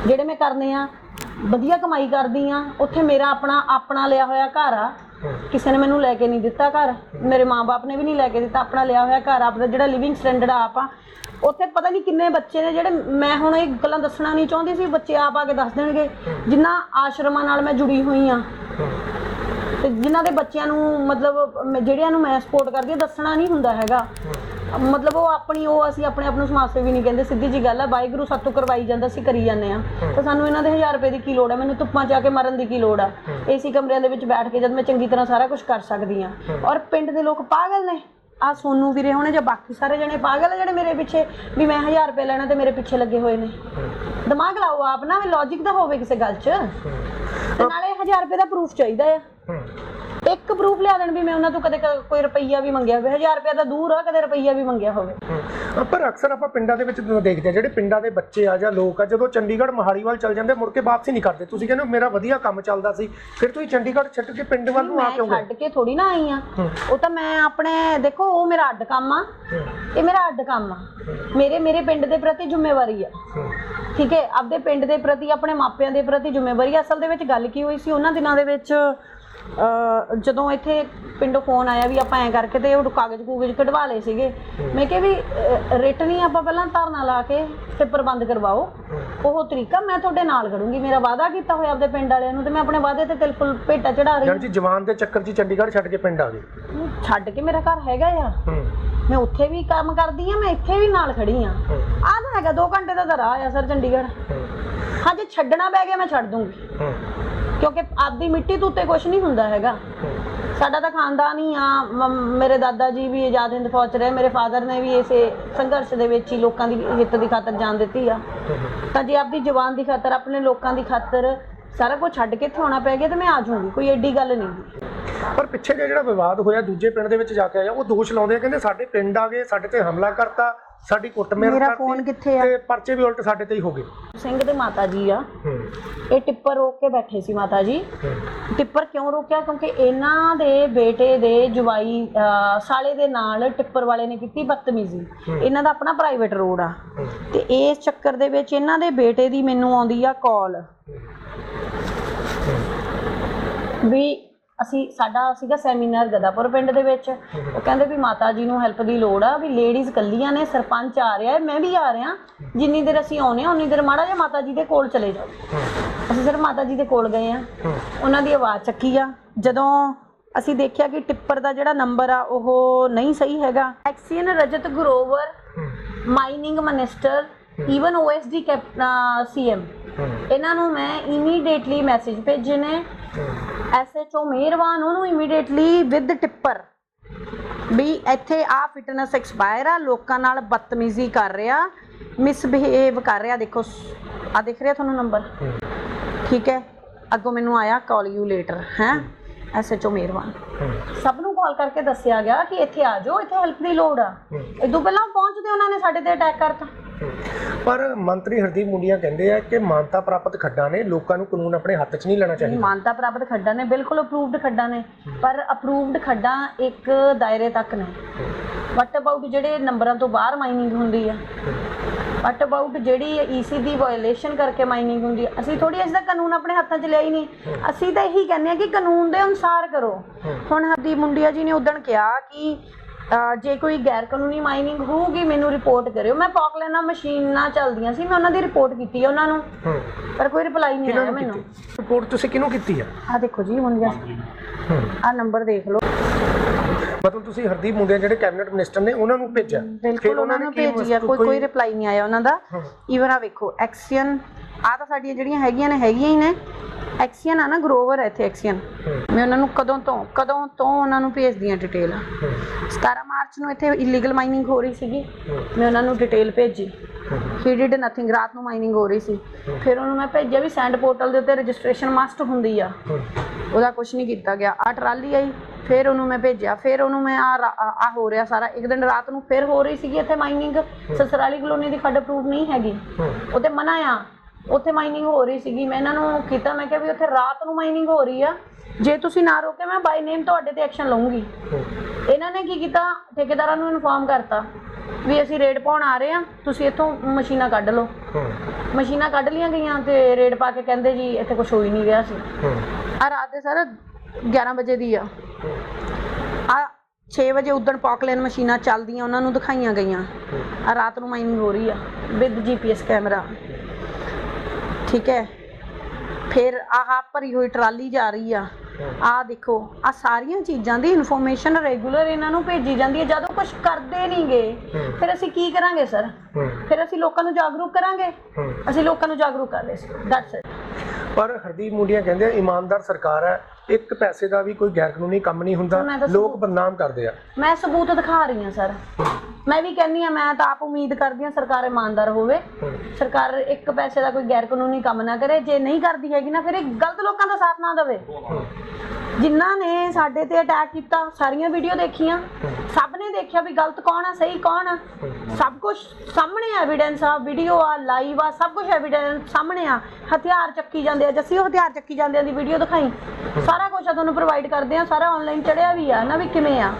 ਜਿਹੜੇ ਮੈਂ ਕਰਨੇ ਆ ਵਧੀਆ ਕਮਾਈ ਕਰਦੀ ਆ। ਉੱਥੇ ਮੇਰਾ ਆਪਣਾ ਆਪਣਾ ਲਿਆ ਹੋਇਆ ਘਰ ਆ। ਕਿਸੇ ਨੇ ਮੈਨੂੰ ਲੈ ਕੇ ਨਹੀਂ ਦਿੱਤਾ ਘਰ। ਮੇਰੇ ਮਾਪੇ ਨੇ ਵੀ ਨਹੀਂ ਲੈ ਕੇ ਦਿੱਤਾ। ਆਪਣਾ ਲਿਆ ਹੋਇਆ ਘਰ, ਆਪਣਾ ਜਿਹੜਾ ਲਿਵਿੰਗ ਸਟੈਂਡਰਡ ਆਪ। ਆ ਉੱਥੇ ਪਤਾ ਨਹੀਂ ਕਿੰਨੇ ਬੱਚੇ ਨੇ ਜਿਹੜੇ ਮੈਂ ਹੁਣ ਇਹ ਗੱਲਾਂ ਦੱਸਣਾ ਨਹੀਂ ਚਾਹੁੰਦੀ ਸੀ, ਬੱਚੇ ਆਪ ਆ ਕੇ ਦੱਸ ਦੇਣਗੇ। ਜਿਨ੍ਹਾਂ ਆਸ਼ਰਮਾਂ ਨਾਲ ਮੈਂ ਜੁੜੀ ਹੋਈ ਆ। ਤੇ ਜਿਨ੍ਹਾਂ ਦੇ ਬੱਚਿਆਂ ਨੂੰ ਮਤਲਬ ਜਿਹੜਿਆਂ ਨੂੰ ਮੈਂ ਸਪੋਰਟ ਕਰਦੀ ਦੱਸਣਾ ਨਹੀਂ ਹੁੰਦਾ ਹੈਗਾ। ਮਤਲਬ ਉਹ ਆਪਣੀ ਉਹ ਅਸੀਂ ਆਪਣੇ ਆਪ ਨੂੰ ਸਮਾਜ ਸੇਵੀ ਨਹੀਂ ਕਹਿੰਦੇ ਸਿੱਧੀ ਜੀ ਗੱਲ ਹੈ ਵਾਹਿਗੁਰੂ ਸਾਤੋਂ ਕਰਵਾਈ ਜਾਂਦਾ ਅਸੀਂ ਕਰੀ ਜਾਂਦੇ ਆ ਤਾਂ ਸਾਨੂੰ ਇਹਨਾਂ ਦੇ 1000 ਰੁਪਏ ਦੀ ਕੀ ਲੋੜ ਹੈ ਮੈਨੂੰ ਧੁੱਪਾਂ 'ਚ ਆ ਕੇ ਮਰਨ ਦੀ ਕੀ ਲੋੜ ਆ? ਏਸੀ ਕਮਰਿਆਂ ਦੇ ਵਿੱਚ ਬੈਠ ਕੇ ਜਦ ਮੈਂ ਚੰਗੀ ਤਰ੍ਹਾਂ ਸਾਰਾ ਕੁਝ ਕਰ ਸਕਦੀ ਆ ਔਰ ਪਿੰਡ ਦੇ ਲੋਕ ਪਾਗਲ ਨੇ। ਆ ਸੋਨੂ ਵੀਰੇ ਹੋਣੇ ਜਾਂ ਬਾਕੀ ਸਾਰੇ ਜਣੇ ਪਾਗਲ ਆ ਜਿਹੜੇ ਮੇਰੇ ਪਿੱਛੇ ਵੀ ਮੈਂ 1000 ਰੁਪਏ ਲੈਣਾ ਤੇ ਮੇਰੇ ਪਿੱਛੇ ਲੱਗੇ ਹੋਏ ਨੇ। ਦਿਮਾਗ ਲਾਓ ਆਪ ਨਾ ਲੌਜੀਕ ਦਾ ਹੋਵੇ ਕਿਸੇ ਗੱਲ 'ਚ। ਤੇ ਨਾਲੇ 1000 ਰੁਪਏ ਦਾ ਪ੍ਰੂਫ ਚਾਹੀਦਾ ਆ। ਇੱਕ ਪ੍ਰੂਫ ਲਿਆ ਦੇਣ ਵੀ ਮੈਂ ਉਹਨਾਂ ਤੋਂ ਕਦੇ ਕ- ਕੋਈ ਰੁਪਈਆ ਵੀ ਮੰਗਿਆ ਹੋਵੇ। 1000 ਰੁਪਏ ਤਾਂ ਦੂਰ ਆ ਕਦੇ ਰੁਪਈਆ ਵੀ ਮੰਗਿਆ ਹੋਵੇ। ਹਮ, ਪਰ ਅਕਸਰ ਆਪਾਂ ਪਿੰਡਾਂ ਦੇ ਵਿੱਚ ਜਦੋਂ ਦੇਖਦੇ ਆ ਜਿਹੜੇ ਪਿੰਡਾਂ ਦੇ ਬੱਚੇ ਆ ਜਾਂ ਲੋਕ ਆ ਜਦੋਂ ਚੰਡੀਗੜ੍ਹ ਮਹਾਲੀ ਵੱਲ ਚੱਲ ਜਾਂਦੇ ਮੁੜ ਕੇ ਵਾਪਸੀ ਨਹੀਂ ਕਰਦੇ। ਤੁਸੀਂ ਕਹਿੰਦੇ ਹੋ ਮੇਰਾ ਵਧੀਆ ਕੰਮ ਚੱਲਦਾ ਸੀ। ਫਿਰ ਤੁਸੀਂ ਚੰਡੀਗੜ੍ਹ ਛੱਡ ਕੇ ਪਿੰਡ ਵੱਲ ਨੂੰ ਆ ਮੈਂ ਕਿਉਂ ਗਏ? ਛੱਡ ਕੇ ਥੋੜੀ ਨਾ ਆਈ ਆ ਉਹ ਤਾਂ ਮੈਂ ਆਪਣੇ ਦੇਖੋ ਉਹ ਮੇਰਾ ਅੱਡ ਕੰਮ ਆ। ਇਹ ਮੇਰਾ ਅੱਡ ਕੰਮ ਆ। ਮੇਰੇ ਮੇਰੇ ਪਿੰਡ ਦੇ ਪ੍ਰਤੀ ਜ਼ਿੰਮੇਵਾਰੀ ਆ। ਠੀਕ ਹੈ? ਆਪਦੇ ਪਿੰਡ ਦੇ ਪ੍ਰਤੀ ਆਪਣੇ ਮਾਪਿਆਂ ਦੇ ਪ੍ਰਤੀ ਜ਼ਿੰਮੇਵਾਰੀ ਆ। ਅਸਲ ਦੇ ਵਿੱਚ ਗੱਲ ਕੀ ਹੋਈ ਸੀ? ਉਹਨਾਂ ਦਿਨਾਂ ਦੇ ਵਿੱਚ ਜਦੋਂ ਇੱਥੇ ਪਿੰਡੋਂ ਫੋਨ ਆਇਆ ਵੀ ਆਪਾਂ ਐਂ ਕਰਕੇ ਤੇ ਉਹ ਕਾਗਜ਼ ਕੂਗਜ਼ ਕਢਵਾ ਲਏ ਸੀਗੇ। ਮੈਂ ਕਿਹਾ ਵੀ ਰਿਟ ਨਹੀਂ ਆਪਾਂ ਪਹਿਲਾਂ ਧਰਨਾ ਲਾ ਕੇ ਤੇ ਪ੍ਰਬੰਧ ਕਰਵਾਓ। ਉਹ ਤਰੀਕਾ ਮੈਂ ਤੁਹਾਡੇ ਨਾਲ ਖੜੂੰਗੀ। ਮੇਰਾ ਵਾਅਦਾ ਕੀਤਾ ਹੋਇਆ ਆਪਦੇ ਪਿੰਡ ਵਾਲਿਆਂ ਨੂੰ ਤੇ ਮੈਂ ਆਪਣੇ ਵਾਅਦੇ ਤੇ ਤਿਲਕੁਲ ਭੇਟਾ ਚੜਾ ਰਹੀ ਜਣ ਜੀ ਜਵਾਨ ਦੇ ਚੱਕਰ 'ਚ ਚੰਡੀਗੜ੍ਹ ਛੱਡ ਕੇ ਪਿੰਡ ਆ ਗਏ। ਹਾਂ। ਛੱਡ ਕੇ ਮੇਰਾ ਘਰ ਹੈਗਾ ਆ। ਮੈਂ ਉੱਥੇ ਵੀ ਕੰਮ ਕਰਦੀ ਆ ਮੈਂ ਇੱਥੇ ਵੀ ਨਾਲ ਖੜੀ ਆ। ਆਹ ਤਾਂ ਹੈਗਾ 2 ਘੰਟੇ ਦਾ ਰਾਹ ਆ ਸਰ ਚੰਡੀਗੜ੍ਹ। ਹਾਂ। ਜੇ ਛੱਡਣਾ ਪੈ ਗਿਆ ਮੈਂ ਛੱਡ ਦੂੰਗੀ। ਕਿਉਂਕਿ ਆਪਦੀ ਮਿੱਟੀ ਤੋਂ ਉੱਤੇ ਕੁਝ ਨਹੀਂ ਹੁੰਦਾ ਹੈਗਾ। ਸਾਡਾ ਤਾਂ ਖਾਨਦਾਨ ਹੀ ਆ, ਮ- ਮੇਰੇ ਦਾਦਾ ਜੀ ਵੀ ਆਜ਼ਾਦ ਹਿੰਦ ਫੌਜ 'ਚ ਰਹੇ, ਮੇਰੇ ਫਾਦਰ ਨੇ ਵੀ ਇਸੇ ਸੰਘਰਸ਼ ਦੇ ਵਿੱਚ ਹੀ ਲੋਕਾਂ ਦੀ ਹਿੱਤ ਦੀ ਖਾਤਰ ਜਾਨ ਦਿੱਤੀ ਆ। ਤਾਂ ਜੇ ਆਪਦੀ ਜਵਾਨ ਦੀ ਖਾਤਰ, ਆਪਣੇ ਲੋਕਾਂ ਦੀ ਖਾਤਰ ਸਾਰਾ ਕੁਝ ਛੱਡ ਕੇ ਇੱਥੇ ਆਉਣਾ ਪੈ ਗਿਆ ਤੇ ਮੈਂ ਆ ਜਾਊਂਗੀ, ਕੋਈ ਐਡੀ ਗੱਲ ਨਹੀਂ। ਪਰ ਪਿੱਛੇ ਜਿਹੇ ਜਿਹੜਾ ਵਿਵਾਦ ਹੋਇਆ ਦੂਜੇ ਪਿੰਡ ਦੇ ਵਿੱਚ ਜਾ ਕੇ ਆਇਆ ਉਹ ਦੋਸ਼ ਲਾਉਂਦੇ ਆ ਕਹਿੰਦੇ ਸਾਡੇ ਪਿੰਡ ਆ ਗਏ ਸਾਡੇ ਤੇ ਹਮਲਾ ਕਰਤਾ ਸਾਡੀ ਕੁੱਟਮਾਰ ਮੇਰਾ ਕਰਤੀ ਫੋਨ ਕਿੱਥੇ ਆ? ਤੇ ਪਰਚੇ ਵੀ ਉਲਟ ਸਾਡੇ ਤੇ ਹੀ ਹੋ ਗਏ। ਸਿੰਘ ਦੇ ਮਾਤਾ ਜੀ ਆ ਇਹ ਟਿੱਪਰ ਰੋਕ ਕੇ ਬੈਠੇ ਸੀ ਮਾਤਾ ਜੀ ਟਿੱਪਰ ਕਿਉਂ ਰੋਕਿਆ? ਕਿਉਂਕਿ ਇਹਨਾਂ ਦੇ ਬੇਟੇ ਦੇ ਜਵਾਈ ਸਾਲੇ ਦੇ ਨਾਲ ਟਿੱਪਰ ਵਾਲੇ ਨੇ ਕੀਤੀ ਬਦਤਮੀਜ਼ੀ। ਇਹਨਾਂ ਦਾ ਆਪਣਾ ਪ੍ਰਾਈਵੇਟ ਰੋਡ ਆ। ਤੇ ਇਸ ਚੱਕਰ ਦੇ ਵਿੱਚ ਇਹਨਾਂ ਦੇ ਬੇਟੇ ਦੀ ਮੈਨੂੰ ਆਉਂਦੀ ਆ ਕਾਲ ਵੀ ਅਸੀਂ ਸਾਡਾ ਸੀਗਾ ਸੈਮੀਨਾਰ ਗਦਾਪੁਰ ਪਿੰਡ ਦੇ ਵਿੱਚ। ਉਹ ਕਹਿੰਦੇ ਵੀ ਮਾਤਾ ਜੀ ਨੂੰ ਹੈਲਪ ਦੀ ਲੋੜ ਆ ਵੀ ਲੇਡੀਜ਼ ਕੱਲੀਆਂ ਨੇ ਸਰਪੰਚ ਆ ਰਿਹਾ ਮੈਂ ਵੀ ਆ ਰਿਹਾ। ਜਿੰਨੀ ਦੇਰ ਅਸੀਂ ਆਉਨੇ ਆ ਉਨੀ ਦੇਰ ਮਾੜਾ ਜਿਹਾ ਮਾਤਾ ਜੀ ਦੇ ਕੋਲ ਚਲੇ ਜਾਓ। ਅਸੀਂ ਸਿਰ ਮਾਤਾ ਜੀ ਦੇ ਕੋਲ ਗਏ ਆ ਉਹਨਾਂ ਦੀ ਆਵਾਜ਼ ਚੱਕੀ ਆ। ਜਦੋਂ ਅਸੀਂ ਦੇਖਿਆ ਕਿ ਟਿੱਪਰ ਦਾ ਜਿਹੜਾ ਨੰਬਰ ਆ ਉਹ ਨਹੀਂ ਸਹੀ ਹੈਗਾ। XEN Rajat Grover mining minister even OSD cap CM ਇਹਨਾਂ ਨੂੰ ਮੈਂ ਇਮੀਡੀਏਟਲੀ ਮੈਸੇਜ ਭੇਜੇ ਨੇ। ਐਸਐਚਓ ਮਿਹਰਬਾਨ ਉਹਨੂੰ ਇਮੀਡੀਏਟਲੀ ਵਿਦ ਟਿੱਪਰ ਵੀ ਇੱਥੇ ਆ ਫਿਟਨੈਸ ਐਕਸਪਾਇਰ ਆ ਲੋਕਾਂ ਨਾਲ ਬਦਤਮੀਜ਼ੀ ਕਰ ਰਿਹਾ ਮਿਸਬਿਹੇਵ ਕਰ ਰਿਹਾ। ਦੇਖੋ ਆ ਦਿਖ ਰਿਹਾ ਤੁਹਾਨੂੰ ਨੰਬਰ ਠੀਕ ਹੈ? ਅੱਗੋਂ ਮੈਨੂੰ ਆਇਆ ਕਾਲ ਯੂ ਲੇਟਰ ਹੈ? ਐਸਐਚਓ ਮਿਹਰਬਾਨ ਸਭ ਨੂੰ ਕਾਲ ਕਰਕੇ ਦੱਸਿਆ ਗਿਆ ਕਿ ਇੱਥੇ ਆ ਜਾਓ ਇੱਥੇ ਹੈਲਪ ਦੀ ਲੋੜ ਆ। ਇਦੋਂ ਪਹਿਲਾਂ ਪਹੁੰਚਦੇ ਉਹਨਾਂ ਨੇ ਸਾਡੇ ਤੇ ਅਟੈਕ ਕਰਤਾ। ਪਰ ਮੰਤਰੀ ਹਰਦੀਪ ਮੁੰਡੀਆਂ ਕਹਿੰਦੇ ਆ ਕਿ ਮਾਨਤਾ ਪ੍ਰਾਪਤ ਖੱਡਾਂ ਨੇ ਲੋਕਾਂ ਨੂੰ ਕਾਨੂੰਨ ਆਪਣੇ ਹੱਥ 'ਚ ਨਹੀਂ ਲੈਣਾ ਚਾਹੀਦਾ। ਮਾਨਤਾ ਪ੍ਰਾਪਤ ਖੱਡਾਂ ਨੇ ਬਿਲਕੁਲ ਅਪਰੂਵਡ ਖੱਡਾਂ ਨੇ ਪਰ ਅਪਰੂਵਡ ਖੱਡਾਂ ਇੱਕ ਦਾਇਰੇ ਤੱਕ ਨੇ। ਵਟ ਅਬਾਊਟ ਜਿਹੜੇ ਨੰਬਰਾਂ ਤੋਂ ਬਾਹਰ ਮਾਈਨਿੰਗ ਹੁੰਦੀ ਆ? ਵਟ ਅਬਾਊਟ ਜਿਹੜੀ ਈਸੀ ਦੀ ਵਾਇਓਲੇਸ਼ਨ ਕਰਕੇ ਮਾਈਨਿੰਗ ਹੁੰਦੀ ਆ? ਅਸੀਂ ਥੋੜੀ ਇਸ ਦਾ ਕਾਨੂੰਨ ਆਪਣੇ ਹੱਥਾਂ 'ਚ ਲਿਆ ਹੀ ਨਹੀਂ। ਅਸੀਂ ਤਾਂ ਇਹੀ ਕਹਿੰਦੇ ਆ ਕਿ ਕਾਨੂੰਨ ਦੇ ਅਨੁਸਾਰ ਕਰੋ। ਹੁਣ ਹਰਦੀਪ ਮੁੰਡਿਆ ਜੀ ਨੇ ਉਦਣ ਕਿਹਾ ਕਿ ਜੇ ਕੋਈ ਗੈਰ ਕਾਨੂੰਨੀ ਮਾਈਨਿੰਗ ਹੋਊਗੀ ਮੈਨੂੰ ਰਿਪੋਰਟ ਕਰਿਓ। ਮੈਂ ਪੌਕਲੈਨਾ ਮਸ਼ੀਨਾਂ ਚੱਲਦੀਆਂ ਸੀ ਮੈਂ ਉਹਨਾਂ ਦੀ ਰਿਪੋਰਟ ਕੀਤੀ ਹੈ ਉਹਨਾਂ ਨੂੰ। ਪਰ ਕੋਈ ਰਿਪਲਾਈ ਨਹੀਂ ਆਇਆ ਮੈਨੂੰ। ਰਿਪੋਰਟ ਤੁਸੀਂ ਕਿਹਨੂੰ ਕੀਤੀ ਆ? ਆ ਦੇਖੋ ਜੀ ਮੁੰਡਿਆ ਆ ਨੰਬਰ ਦੇਖ ਲਓ। ਮਤਲਬ ਤੁਸੀਂ ਹਰਦੀਪ ਮੁੰਡੀਆਂ ਜਿਹੜੇ ਕੈਬਨਿਟ ਮਿਨਿਸਟਰ ਨੇ ਉਹਨਾਂ ਨੂੰ ਭੇਜਿਆ? ਬਿਲਕੁਲ ਉਹਨਾਂ ਨੂੰ ਕੀ ਭੇਜੀ ਆ ਕੋਈ ਕੋਈ ਰਿਪਲਾਈ ਨਹੀਂ ਆਇਆ ਉਹਨਾਂ ਦਾ। ਈਵਨ ਆ ਵੇਖੋ ਐਕਸੀਅਨ ਆ ਤਾਂ ਸਾਡੀਆਂ ਜਿਹੜੀਆਂ ਹੈਗੀਆਂ ਨੇ ਹੈਗੀਆਂ ਹੀ ਨੇ। ਐਕਸੀਅਨ ਆ ਨਾ ਗਰੋਵਰ ਹੈ ਇੱਥੇ ਐਕਸੀਅਨ ਮੈਂ ਉਹਨਾਂ ਨੂੰ ਕਦੋਂ ਤੋਂ ਕਦੋਂ ਤੋਂ ਉਹਨਾਂ ਨੂੰ ਭੇਜਦੀ ਆ ਡਿਟੇਲ ਹਮ, 17 ਮਾਰਚ ਨੂੰ ਇੱਥੇ ਇਲੀਗਲ ਮਾਈਨਿੰਗ ਹੋ ਰਹੀ ਸੀਗੀ। ਮੈਂ ਉਹਨਾਂ ਨੂੰ ਡਿਟੇਲ ਭੇਜੀ। ਹੀ। ਡਿਡ ਨਥਿੰਗ ਰਾਤ ਨੂੰ ਮਾਈਨਿੰਗ ਹੋ ਰਹੀ ਸੀ। ਫਿਰ ਉਹਨੂੰ ਮੈਂ ਭੇਜਿਆ ਵੀ ਸੈਂਡ ਪੋਰਟਲ ਦੇ ਉੱਤੇ ਰਜਿਸਟ੍ਰੇਸ਼ਨ ਮਸਟ ਹੁੰਦੀ ਆ। ਉਹਦਾ ਕੁਝ ਨਹੀਂ ਕੀਤਾ ਗਿਆ। ਆ ਟਰਾਲੀ ਆਈ ਫਿਰ ਉਹਨੂੰ ਮੈਂ ਭੇਜਿਆ ਫਿਰ ਉਹਨੂੰ ਮੈਂ ਆ ਆ ਹੋ ਰਿਹਾ ਸਾਰਾ। ਇੱਕ ਦਿਨ ਰਾਤ ਨੂੰ ਫਿਰ ਹੋ ਰਹੀ ਸੀਗੀ ਇੱਥੇ ਮਾਈਨਿੰਗ ਸਸਰਾਲੀ ਕਲੋਨੀ ਦੀ ਖੱਡ ਅਪਰੂਵ ਨਹੀਂ ਹੈਗੀ। ਉੱਥੇ ਮਨਾ ਆ। ਉੱਥੇ ਮਾਈਨਿੰਗ ਹੋ ਰਹੀ ਸੀਗੀ। ਮੈਂ ਇਹਨਾਂ ਨੂੰ ਕੀਤਾ ਮੈਂ ਕਿਹਾ ਵੀ ਉੱਥੇ ਰਾਤ ਨੂੰ ਮਾਈਨਿੰਗ ਹੋ ਰਹੀ ਆ। ਜੇ ਤੁਸੀਂ ਨਾ ਰੋਕੇ ਮੈਂ ਬਾਈ ਨੇਮ ਤੁਹਾਡੇ ਤੇ ਐਕਸ਼ਨ ਲਵਾਂਗੀ ਇਹਨਾਂ ਨੇ ਕੀ ਕੀਤਾ? ਠੇਕੇਦਾਰਾਂ ਨੂੰ ਇਨਫੋਰਮ ਕਰਤਾ ਵੀ ਅਸੀਂ ਰੇਡ ਪਾਉਣ ਆ ਰਹੇ ਆ। ਤੁਸੀਂ ਇੱਥੋਂ ਮਸ਼ੀਨਾਂ ਕੱਢ ਲਓ। ਮਸ਼ੀਨਾਂ ਕੱਢ ਲੀਆਂ ਗਈਆਂ ਤੇ ਰੇਡ ਪਾ ਕੇ ਕਹਿੰਦੇ ਜੀ ਇੱਥੇ ਕੁਝ ਹੋ ਹੀ ਨਹੀਂ ਰਿਹਾ ਸੀ। ਆ ਰਾਤ ਦੇ ਸਰ 11 ਵਜੇ ਦੀ ਆ। ਆ 6 ਵਜੇ ਉਦਣ ਪੌਕਲੇਨ ਮਸ਼ੀਨਾਂ ਚੱਲਦੀਆਂ ਉਹਨਾਂ ਨੂੰ ਦਿਖਾਈਆਂ ਗਈਆਂ। ਆ ਰਾਤ ਨੂੰ ਮਾਈਨਿੰਗ ਹੋ ਰਹੀ ਆ ਵਿਦ ਜੀਪੀਐਸ ਕੈਮਰਾ। ਠੀਕ ਹੈ। ਫਿਰ ਆਹ ਭਰੀ ਹੋਈ ਟਰਾਲੀ ਜਾ ਰਹੀ ਆ। ਆ ਦੇਖੋ ਆ ਸਾਰੀਆਂ ਚੀਜ਼ਾਂ ਦੀ ਇਨਫੋਰਮੇਸ਼ਨ ਰੈਗੂਲਰ ਇਹਨਾਂ ਨੂੰ ਭੇਜੀ ਜਾਂਦੀ ਹੈ ਜਦੋਂ ਕੁਝ ਕਰਦੇ ਨਹੀਂਗੇ ਫਿਰ ਅਸੀਂ ਕੀ ਕਰਾਂਗੇ ਸਰ ਫਿਰ ਅਸੀਂ ਲੋਕਾਂ ਨੂੰ ਜਾਗਰੂਕ ਕਰਾਂਗੇ? ਅਸੀਂ ਲੋਕਾਂ ਨੂੰ ਜਾਗਰੂਕ ਕਰ ਰਹੇ ਸੀ ਦੈਟਸ ਇਟ ਪਰ ਹਰਦੀਪ ਮੁੰਡੀਆਂ ਕਹਿੰਦੇ ਆ ਇਮਾਨਦਾਰ ਸਰਕਾਰ ਹੈ ਇੱਕ ਪੈਸੇ ਦਾ ਵੀ ਕੋਈ ਗੈਰ ਕਾਨੂੰਨੀ ਕੰਮ ਨਹੀਂ ਹੁੰਦਾ ਮੈਂ। ਲੋਕ ਬਦਨਾਮ ਕਰਦੇ ਆ। ਮੈਂ ਸਬੂਤ ਦਿਖਾ ਰਹੀ ਹਾਂ ਸਰ। ਮੈਂ ਵੀ ਕਹਿੰਦੀ ਆ ਮੈਂ ਤਾਂ ਆਪ ਉਮੀਦ ਕਰਦੀ ਹਾਂ ਸਰਕਾਰ ਇਮਾਨਦਾਰ ਹੋਵੇ। ਸਰਕਾਰ ਇੱਕ ਪੈਸੇ ਦਾ ਕੋਈ ਗੈਰ ਕਾਨੂੰਨੀ ਕੰਮ ਨਾ ਕਰੇ ਜੇ ਨਹੀਂ ਕਰਦੀ ਹੈਗੀ ਨਾ ਫਿਰ ਇਹ ਗਲਤ ਲੋਕਾਂ ਦਾ ਸਾਥ ਨਾ ਦੇਵੇ। ਜਿਨ੍ਹਾਂ ਨੇ ਸਾਡੇ ਤੇ ਅਟੈਕ ਕੀਤਾ ਸਾਰੀਆਂ ਵੀਡੀਓ ਦੇਖੀਆਂ। ਸਭ ਨੇ ਦੇਖਿਆ ਵੀ ਗਲਤ ਕੌਣ ਆ ਸਹੀ ਕੌਣ ਆ। ਸਭ ਕੁਝ ਸਾਹਮਣੇ ਐਵੀਡੈਂਸ ਆ ਵੀਡੀਓ ਆ ਲਾਈਵ ਆ ਸਭ ਕੁਝ ਐਵੀਡੈਂਸ ਸਾਹਮਣੇ ਆ। ਹਥਿਆਰ ਚੱਕੀ ਜਾਂਦੇ ਆ ਜੱਸੀ ਉਹ ਹਥਿਆਰ ਚੱਕੀ ਜਾਂਦੇ ਆ ਦੀ ਵੀਡੀਓ ਦਿਖਾਈ ਸਾਰਾ ਕੁਝ ਆ ਤੁਹਾਨੂੰ ਪ੍ਰੋਵਾਈਡ ਕਰਦੇ ਆ ਸਾਰਾ ਆਨਲਾਈਨ ਚੜਿਆ ਵੀ ਆ ਨਾ ਵੀ ਕਿਵੇਂ ਆ।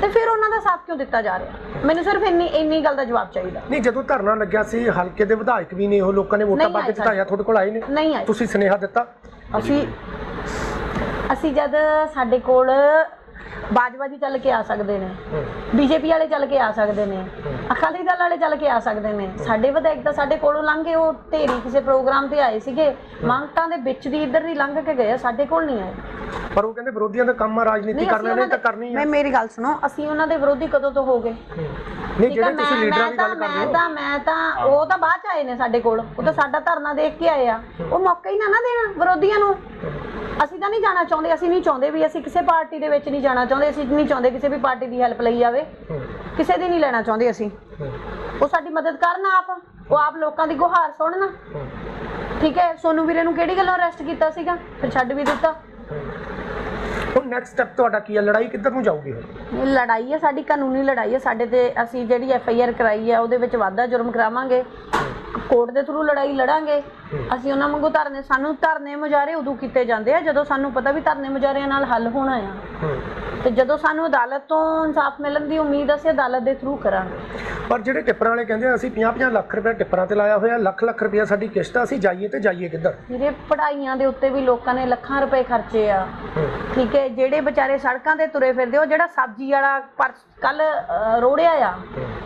ਤੇ ਫਿਰ ਉਹਨਾਂ ਦਾ ਸਾਥ ਕਿਉਂ ਦਿੱਤਾ ਜਾ ਰਿਹਾ? ਮੈਨੂੰ ਸਿਰਫ ਇੰਨੀ ਇੰਨੀ ਗੱਲ ਦਾ ਜਵਾਬ ਚਾਹੀਦਾ। ਨਹੀਂ ਜਦੋਂ ਧਰਨਾ ਲੱਗਿਆ ਸੀ ਹਲਕੇ ਦੇ ਵਿਧਾਇਕ ਵੀ ਨੇ ਉਹ ਲੋਕਾਂ ਨੇ ਵੋਟਾਂ ਪਾ ਕੇ ਜਿਤਾਇਆ ਤੁਹਾਡੇ ਕੋਲ ਆਏ ਨੇ? ਤੁਸੀਂ ਸੁਨੇਹਾ ਦਿੱਤਾ? ਅਸੀਂ ਅਸੀਂ ਜਦ ਸਾਡੇ ਕੋਲ ਬਾਜਵਾ ਜੀ ਚੱਲ ਕੇ ਆ ਸਕਦੇ ਨੇ ਬੀਜੇਪੀ ਵਾਲੇ ਚੱਲ ਕੇ ਆ ਸਕਦੇ ਨੇ ਅਕਾਲੀ ਦਲ ਵਾਲੇ ਚੱਲ ਕੇ ਆ ਸਕਦੇ ਨੇ। ਸਾਡੇ ਵਿਧਾਇਕ ਤਾਂ ਸਾਡੇ ਕੋਲੋਂ ਲੰਘੇ ਉਹ ਢੇਰੀ ਕਿਸੇ ਪ੍ਰੋਗਰਾਮ ਤੇ ਆਏ ਸੀਗੇ ਮੰਗਤਾਂ ਦੇ ਵਿੱਚ ਦੀ ਇੱਧਰ ਦੀ ਲੰਘ ਕੇ ਗਏ ਸਾਡੇ ਕੋਲ ਨਹੀਂ ਆਏ। ਪਰ ਉਹ ਕਹਿੰਦੇ ਵਿਰੋਧੀਆਂ ਦਾ ਕੰਮ ਆ ਰਾਜਨੀਤੀ ਨਹੀਂ, ਕਰਨਾ ਅਸੀਂ ਨੇ ਉਹਨਾਂ ਤਾਂ ਕਰਨੀ ਹੈ ਮੈਂ ਮੇਰੀ ਗੱਲ ਸੁਣੋ ਅਸੀਂ ਉਹਨਾਂ ਦੇ ਵਿਰੋਧੀ ਕਦੋਂ ਤੋਂ ਹੋ ਗਏ? ਨਹੀਂ ਜਿਹੜੇ ਤੁਸੀਂ ਲੀਡਰਾਂ ਦੀ ਗੱਲ ਤਾਂ- ਕਰ ਰਹੇ ਮੈਂ ਹੋ ਤਾਂ ਮੈਂ ਤਾਂ ਉਹ ਤਾਂ ਬਾਅਦ ਚ ਆਏ ਨੇ ਸਾਡੇ ਕੋਲ। ਉਹ ਤਾਂ ਸਾਡਾ ਧਰਨਾ ਦੇਖ ਕੇ ਆਏ ਆ। ਉਹ ਮੌਕਾ ਹੀ ਨਾ ਨਾ ਦੇਣ ਵਿਰੋਧੀਆਂ ਨੂੰ। ਅਸੀਂ ਤਾਂ ਨਹੀਂ ਜਾਣਾ ਚਾਹੁੰਦੇ ਅਸੀਂ ਨਹੀਂ ਚਾਹੁੰਦੇ ਵੀ ਅਸੀਂ ਕਿਸੇ ਪਾਰਟੀ ਦੇ ਵਿੱਚ ਨਹੀਂ ਜਾਣਾ ਚਾਹੁੰਦੇ ਅਸੀਂ ਨਹੀਂ ਚਾਹੁੰਦੇ ਕਿਸੇ ਵੀ ਪਾਰਟੀ ਦੀ ਹੈਲਪ ਲਈ ਜਾਵੇ। ਕਿਸੇ ਦੀ ਨਹੀਂ ਲੈਣਾ ਚਾਹੁੰਦੇ ਅਸੀਂ। ਉਹ ਸਾਡੀ ਮਦਦ ਕਰਨ ਆਪ ਉਹ ਆਪ ਲੋਕਾਂ ਦੀ ਗੁਹਾਰ ਸੁਣਨ। ਠੀਕ ਹੈ ਸੋਨੂ ਵੀਰੇ ਨੂੰ ਕਿਹੜੀ ਗੱਲੋਂ ਅਰੈਸਟ ਕੀਤਾ ਸੀਗਾ? ਫਿਰ ਛੱਡ ਵੀ ਦਿੱਤਾ। ਹੁਣ ਨੈਕਸਟ ਸਟੈਪ ਤੁਹਾਡਾ ਕੀ ਹੈ? ਲੜਾਈ ਕਿੱਧਰ ਨੂੰ ਜਾਊਗੀ ਹੁਣ? ਇਹ ਲੜਾਈ ਹੈ ਸਾਡੀ ਕਾਨੂੰਨੀ ਲੜਾਈ ਹੈ। ਸਾਡੇ ਤੇ ਅਸੀਂ ਜਿਹੜੀ ਐਫ ਆਈ ਆਰ ਕਰਾਈ ਹੈ ਉਹਦੇ ਵਿੱਚ ਵਾਧਾ ਜੁਰਮ ਕਰਾਵਾਂਗੇ। ਕੋਰਟ ਦੇ ਥਰੂ ਲੜਾਈ ਲੜਾਂਗੇ। ਅਸੀਂ ਉਹਨਾਂ ਵਾਂਗੂ ਧਰਨੇ ਸਾਨੂੰ ਧਰਨੇ ਮੁਜ਼ਾਹਰੇ ਉਦੋਂ ਕੀਤੇ ਜਾਂਦੇ ਆ ਜਦੋਂ ਸਾਨੂੰ ਪਤਾ ਵੀ ਧਰਨੇ ਮੁਜ਼ਾਹਰਿਆਂ ਨਾਲ ਹੱਲ ਹੋਣਾ ਆ। ਤੇ ਜਦੋਂ ਸਾਨੂੰ ਅਦਾਲਤ ਤੋਂ ਇਨਸਾਫ ਮਿਲਣ ਦੀ ਉਮੀਦ ਅਸੀਂ ਅਦਾਲਤ ਦੇ ਥਰੂ ਕਰਾਂਗੇ। ਪਰ ਜਿਹੜੇ ਟਿੱਪਰਾਂ ਵਾਲੇ ਕਹਿੰਦੇ ਆ, ਅਸੀਂ 50-50 ਲੱਖ ਰੁਪਏ ਟਿੱਪਰਾਂ ਤੇ ਲਾਇਆ ਹੋਇਆ ਲੱਖ ਲੱਖ ਰੁਪਏ ਸਾਡੀ ਕਿਸ਼ਤ ਆ ਅਸੀਂ ਜਾਈਏ ਤੇ ਜਾਈਏ ਕਿੱਧਰ? ਜਿਹੜੇ ਪੜਾਈਆਂ ਦੇ ਉੱਤੇ ਵੀ ਲੋਕਾਂ ਨੇ ਲੱਖਾਂ ਰੁਪਏ ਖਰਚੇ ਆ। ਠੀਕ ਹੈ ਜਿਹੜੇ ਵਿਚਾਰੇ ਸੜਕਾਂ ਤੇ ਤੁਰੇ ਫਿਰਦੇ ਉਹ ਜਿਹੜਾ ਸਬਜ਼ੀ ਵਾਲਾ ਪਰ ਕੱਲ ਰੋੜਿਆ ਆ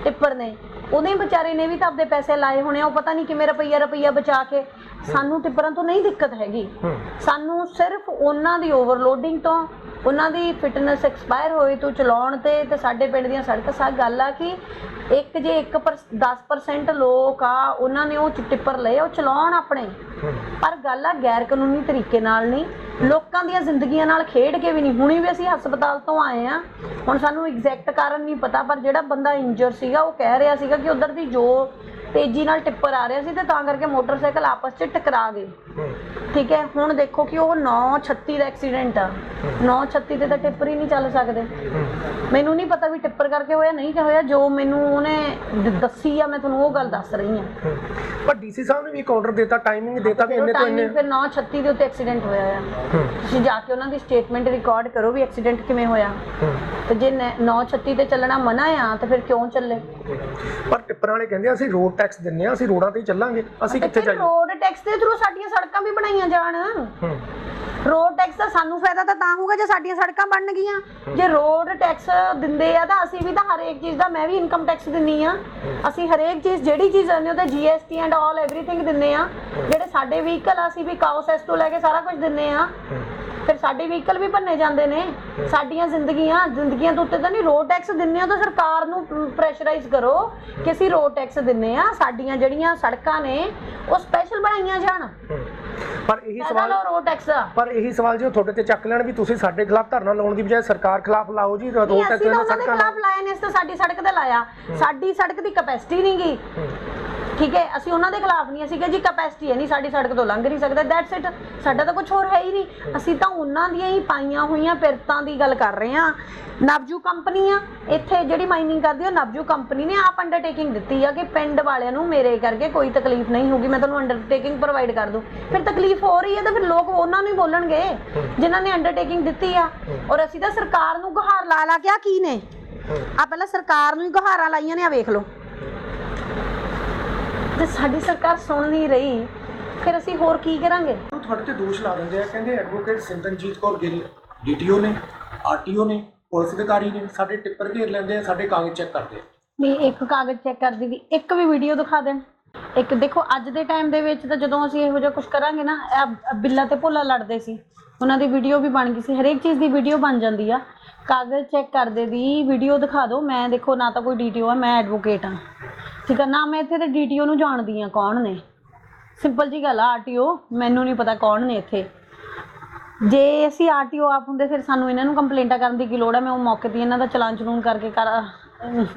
ਟਿੱਪਰ ਨੇ ਉਹਨੇ ਵਿਚਾਰੇ ਨੇ ਵੀ ਤਾਂ ਆਪਦੇ ਪੈਸੇ ਲਾਏ ਹੋਣੇ ਆ ਉਹ ਪਤਾ ਨਹੀਂ ਕਿਵੇਂ ਰੁਪਈਆ ਰੁਪਈਆ ਬਚਾ ਕੇ ਸਾਨੂੰ ਟਿੱਪਰਾਂ ਤੋਂ ਨਹੀਂ ਦਿੱਕਤ ਹੈਗੀ। ਸਾਨੂੰ ਸਿਰਫ ਉਹਨਾਂ ਦੀ ਓਵਰਲੋਡਿੰਗ ਤੋਂ ਉਹਨਾਂ ਦੀ ਫਿਟਨੈਸ ਐਕਸਪਾਇਰ ਹੋਏ ਤੋਂ ਚਲਾਉਣ ਤੇ ਤੇ ਸਾਡੇ ਪਿੰਡ ਦੀਆਂ ਸੜਕਾਂ। ਸਾ ਗੱਲ ਆ ਕਿ ਇੱਕ ਜੇ 1 10% ਲੋਕ ਆ ਉਹਨਾਂ ਨੇ ਉਹ ਟਿੱਪਰ ਲਏ ਉਹ ਚਲਾਉਣ ਆਪਣੇ। ਪਰ ਗੱਲ ਆ ਗੈਰ ਕਾਨੂੰਨੀ ਤਰੀਕੇ ਨਾਲ ਨਹੀਂ। ਲੋਕਾਂ ਦੀਆਂ ਜ਼ਿੰਦਗੀਆਂ ਨਾਲ ਖੇਡ ਕੇ ਵੀ ਨਹੀਂ। ਹੁਣੀ ਵੀ ਅਸੀਂ ਹਸਪਤਾਲ ਤੋਂ ਆਏ ਆ। ਹੁਣ ਸਾਨੂੰ ਐਗਜ਼ੈਕਟ ਕਾਰਨ ਨਹੀਂ ਪਤਾ ਪਰ ਜਿਹੜਾ ਬੰਦਾ ਇੰਜਰ ਸੀਗਾ ਉਹ ਕਹਿ ਰਿਹਾ ਸੀਗਾ ਕਿ ਉਧਰ ਦੀ ਜੋ ਤੇਜ਼ੀ ਨਾਲ ਟਿੱਪਰ ਆ ਰਿਹਾ ਸੀ ਤੇ ਤਾਂ ਕਰਕੇ ਮੋਟਰਸਾਈਕਲ ਆਪਸ 'ਚ ਟਕਰਾ ਗਏ। ਠੀਕ ਹੈ ਹੁਣ ਦੇਖੋ ਕਿ ਉਹ 936 ਦਾ ਐਕਸੀਡੈਂਟ ਆ। 936 ਤੇ ਤਾਂ ਟਿੱਪਰ ਹੀ ਨਹੀਂ ਚੱਲ ਸਕਦੇ। ਮੈਨੂੰ ਨਹੀਂ ਪਤਾ ਵੀ ਟਿੱਪਰ ਕਰਕੇ ਹੋਇਆ ਨਹੀਂ ਕਿ ਹੋਇਆ ਜੋ ਮੈਨੂੰ ਉਹਨੇ ਦੱਸੀ ਆ ਮੈਂ ਤੁਹਾਨੂੰ ਉਹ ਗੱਲ ਦੱਸ ਰਹੀ ਆ ਪਰ ਡੀਸੀ ਸਾਹਿਬ ਨੇ ਵੀ ਇੱਕ ਆਰਡਰ ਦਿੱਤਾ ਟਾਈਮਿੰਗ ਦਿੱਤਾ ਵੀ ਇੰਨੇ ਤੋਂ ਇੰਨੇ। ਫਿਰ 936 ਦੇ ਉੱਤੇ ਐਕਸੀਡੈਂਟ ਹੋਇਆ ਆ। ਤੁਸੀਂ ਜਾ ਕੇ ਉਹਨਾਂ ਦੀ ਸਟੇਟਮੈਂਟ ਰਿਕਾਰਡ ਕਰੋ ਵੀ ਐਕਸੀਡੈਂਟ ਕਿਵੇਂ ਹੋਇਆ। ਤੇ ਜੇ 936 ਤੇ ਚੱਲਣਾ ਮਨਾ ਆ ਤਾਂ ਫਿਰ ਕਿਉਂ ਚੱਲੇ? ਪਰ ਟਿੱਪਰਾਂ ਵਾਲੇ ਕਹਿੰਦੇ ਅਸੀਂ ਰੋਡ ਟੈਕਸ ਦਿੰਨੇ ਆ ਅਸੀਂ ਰੋਡਾਂ ਤੇ ਹੀ ਚੱਲਾਂਗੇ। ਅਸੀਂ ਕਿੱਥੇ ਜਾਈਏ? ਰੋਡ ਟੈਕਸ ਦੇ ਥਰੂ ਸਾਡੀਆਂ ਸੜਕਾਂ ਵੀ ਬਣਾਈਆਂ ਜਾਣ। ਹੂੰ। ਰੋਡ ਟੈਕਸ ਦਾ ਸਾਨੂੰ ਫਾਇਦਾ ਤਾਂ ਤਾਂ ਹੋਊਗਾ ਜੇ ਸਾਡੀਆਂ ਸੜਕਾਂ ਬਣ ਗਈਆਂ। ਜੇ ਰੋਡ ਟੈਕਸ ਦਿੰਦੇ ਆ ਤਾਂ ਅਸੀਂ ਵੀ ਤਾਂ ਹਰੇਕ ਚੀਜ਼ ਦਾ ਮੈਂ ਵੀ ਇਨਕਮ ਟੈਕਸ ਦਿੰਨੀ ਆ। ਅਸੀਂ ਹਰੇਕ ਚੀਜ਼ ਜਿਹੜੀ ਚੀਜ਼ ਦਿੰਦੇ ਉਹ ਤੇ ਜੀਐਸਟੀ ਐਂਡ ਆਲ ਐਵਰੀਥਿੰਗ ਦਿੰਨੇ ਆ। ਜਿਹੜੇ ਸਾਡੇ ਵਹੀਕਲ ਆ ਅਸੀਂ ਵੀ ਕਾਉਸੈਸ ਤੋਂ ਲੈ ਕੇ ਸਾਰਾ ਕੁਝ ਦਿੰਨੇ ਆ। ਫਿਰ ਸਾਡੇ ਵਹੀਕਲ ਵੀ ਭੰਨੇ ਜਾਂਦੇ ਨੇ। ਸਾਡੀਆਂ ਜ਼ਿੰਦਗੀਆਂ ਜ਼ਿੰਦਗੀਆਂ ਦੇ ਉੱਤੇ ਤਾਂ ਨਹੀਂ ਰੋਡ ਟੈਕਸ ਦਿੰਨੇ ਆ ਤਾਂ ਸਰਕਾਰ ਨੂੰ ਪ੍ਰੈਸ਼ਰਾਈਜ਼ ਕਰੋ ਕਿ ਅਸੀਂ ਰੋਡ ਟੈਕਸ ਦਿੰਨੇ ਆ। ਸਾਡੀਆਂ ਜਿਹੜੀਆਂ ਸੜਕਾਂ ਨੇ ਉਹ ਸਪੈਸ਼ਲ ਬਣਾਈਆਂ ਜਾਣ। ਹੂੰ। ਪਰ ਇਹੀ ਸਵਾਲ ਰੋਡ ਟੈਕਸ ਪਰ ਇਹੀ ਸਵਾਲ ਜੇ ਤੁਹਾਡੇ ਤੇ ਚੱਕ ਲੈਣ ਵੀ ਤੁਸੀਂ ਸਾਡੇ ਖਿਲਾਫ ਧਰਨਾ ਲਾਉਣ ਦੀ ਬਜਾਏ ਸਰਕਾਰ ਖਿਲਾਫ ਲਾਓ ਜੀ ਰੋਡ ਟੈਕਸ ਦੇ ਸੜਕਾਂ ਖਿਲਾਫ ਲਾਏ ਨੇ ਇਸ ਤਾਂ ਸਾਡੀ ਸੜਕ ਤੇ ਲਾਇਆ। ਸਾਡੀ ਸੜਕ ਦੀ ਕਪੈਸਿਟੀ ਨਹੀਂ ਗਈ ਠੀਕ ਹੈ, ਅਸੀਂ ਉਹਨਾਂ ਦੇ ਖਿਲਾਫ ਨਹੀਂ, ਅਸੀਂ ਕਿਹਾ ਜੀ ਕੈਪੈਸਿਟੀ ਹੈ ਨਹੀਂ, ਸਾਡੀ ਸੜਕ ਤੋਂ ਲੰਘ ਨਹੀਂ ਸਕਦਾ ਦੈਟਸ ਇਟ ਸਾਡਾ ਤਾਂ ਕੁਝ ਹੋਰ ਹੈ ਹੀ ਨਹੀਂ। ਅਸੀਂ ਤਾਂ ਉਹਨਾਂ ਦੀਆਂ ਹੀ ਪਾਈਆਂ ਹੋਈਆਂ ਪਿਰਤਾਂ ਦੀ ਗੱਲ ਕਰ ਰਹੇ ਹਾਂ। ਨਵਜੂ ਕੰਪਨੀ ਆ, ਇੱਥੇ ਜਿਹੜੀ ਮਾਈਨਿੰਗ ਕਰਦੀ ਆ ਨਵਜੂ ਕੰਪਨੀ ਨੇ ਆਪ ਅੰਡਰਟੇਕਿੰਗ ਦਿੱਤੀ ਆ ਕਿ ਪਿੰਡ ਵਾਲਿਆਂ ਨੂੰ ਮੇਰੇ ਕਰਕੇ ਕੋਈ ਤਕਲੀਫ ਨਹੀਂ ਹੋਊਗੀ, ਮੈਂ ਤੁਹਾਨੂੰ ਅੰਡਰਟੇਕਿੰਗ ਪ੍ਰੋਵਾਈਡ ਕਰ ਦੂੰ। ਫਿਰ ਤਕਲੀਫ ਹੋ ਰਹੀ ਹੈ ਤਾਂ ਫਿਰ ਲੋਕ ਉਹਨਾਂ ਨੂੰ ਹੀ ਬੋਲਣਗੇ, ਜਿਨ੍ਹਾਂ ਨੇ ਅੰਡਰਟੇਕਿੰਗ ਦਿੱਤੀ ਆ। ਔਰ ਅਸੀਂ ਤਾਂ ਸਰਕਾਰ ਨੂੰ ਗੁਹਾਰ ਲਾ ਲਾ ਕੇ ਆ, ਕੀ ਨੇ? ਆ ਪਹਿਲਾਂ ਸਰਕਾਰ ਨੂੰ ਹੀ ਗੁਹਾਰਾਂ ਲਾਈਆਂ ਨੇ ਆ ਵੇਖ ਲਓ। ਤੇ ਸਾਡੀ ਸਰਕਾਰ ਸੁਣ ਨਹੀਂ ਰਹੀ ਫਿਰ ਅਸੀਂ ਹੋਰ ਕੀ ਕਰਾਂਗੇ? ਤੁਹਾਡੇ ਤੇ ਦੋਸ਼ ਲਾ ਦਿੰਦੇ ਆ ਕਹਿੰਦੇ ਐਡਵੋਕੇਟ ਸਿੰਦਨਜੀਤ ਕੌਰ ਗਿੱਲ ਡੀਟੀਓ ਨੇ ਆਰਟੀਓ ਨੇ ਪੁਲਿਸ ਅਧਿਕਾਰੀ ਨੇ ਸਾਡੇ ਟਿੱਪਰ ਘੇਰ ਲੈਂਦੇ ਆ ਸਾਡੇ ਕਾਗਜ਼ ਚੈੱਕ ਕਰਦੇ ਆ। ਵੀ ਇੱਕ ਕਾਗਜ਼ ਚੈੱਕ ਕਰਦੀ ਦੀ ਇੱਕ ਵੀ ਵੀਡੀਓ ਦਿਖਾ ਦੇਣ। ਇੱਕ ਦੇਖੋ ਅੱਜ ਦੇ ਟਾਈਮ ਦੇ ਵਿੱਚ ਤਾਂ ਜਦੋਂ ਅਸੀਂ ਇਹੋ ਜਿਹਾ ਕੁਝ ਕਰਾਂਗੇ ਨਾ ਬਿੱਲਾ ਤੇ ਭੋਲਾ ਲੜਦੇ ਸੀ। ਉਹਨਾਂ ਦੀ ਵੀਡੀਓ ਵੀ ਬਣ ਗਈ ਸੀ। ਹਰੇਕ ਚੀਜ਼ ਦੀ ਵੀਡੀਓ ਬਣ ਜਾਂਦੀ ਆ। ਕਾਗਜ਼ ਚੈੱਕ ਕਰਦੇ ਦੀ ਵੀਡੀਓ ਦਿਖਾ ਦਿਓ। ਮੈਂ ਦੇਖੋ ਨਾ ਤਾਂ ਕੋਈ ਡੀਟੀਓ ਆ ਮੈਂ ਐਡਵੋਕੇਟ ਆ। ਠੀਕ ਆ ਨਾ ਮੈਂ ਇੱਥੇ ਤੇ ਡੀਟੀਓ ਨੂੰ ਜਾਣਦੀ ਆ ਕੌਣ ਨੇ। ਸਿੰਪਲ ਜੀ ਗੱਲ ਆ ਆਰਟੀਓ ਮੈਨੂੰ ਨਹੀਂ ਪਤਾ ਕੌਣ ਨੇ ਇੱਥੇ। ਜੇ ਅਸੀਂ ਆਰਟੀਓ ਆਪ ਹੁੰਦੇ ਫਿਰ ਸਾਨੂੰ ਇਹਨਾਂ ਨੂੰ ਕੰਪਲੇਂਟਾਂ ਕਰਨ ਦੀ ਕੀ ਲੋੜ ਹੈ ਮੈਂ ਉਹ ਮੌਕੇ ਤੇ ਇਹਨਾਂ ਦਾ ਚਲਾਨ ਚਲੂਨ ਕਰਕੇ ਕਰ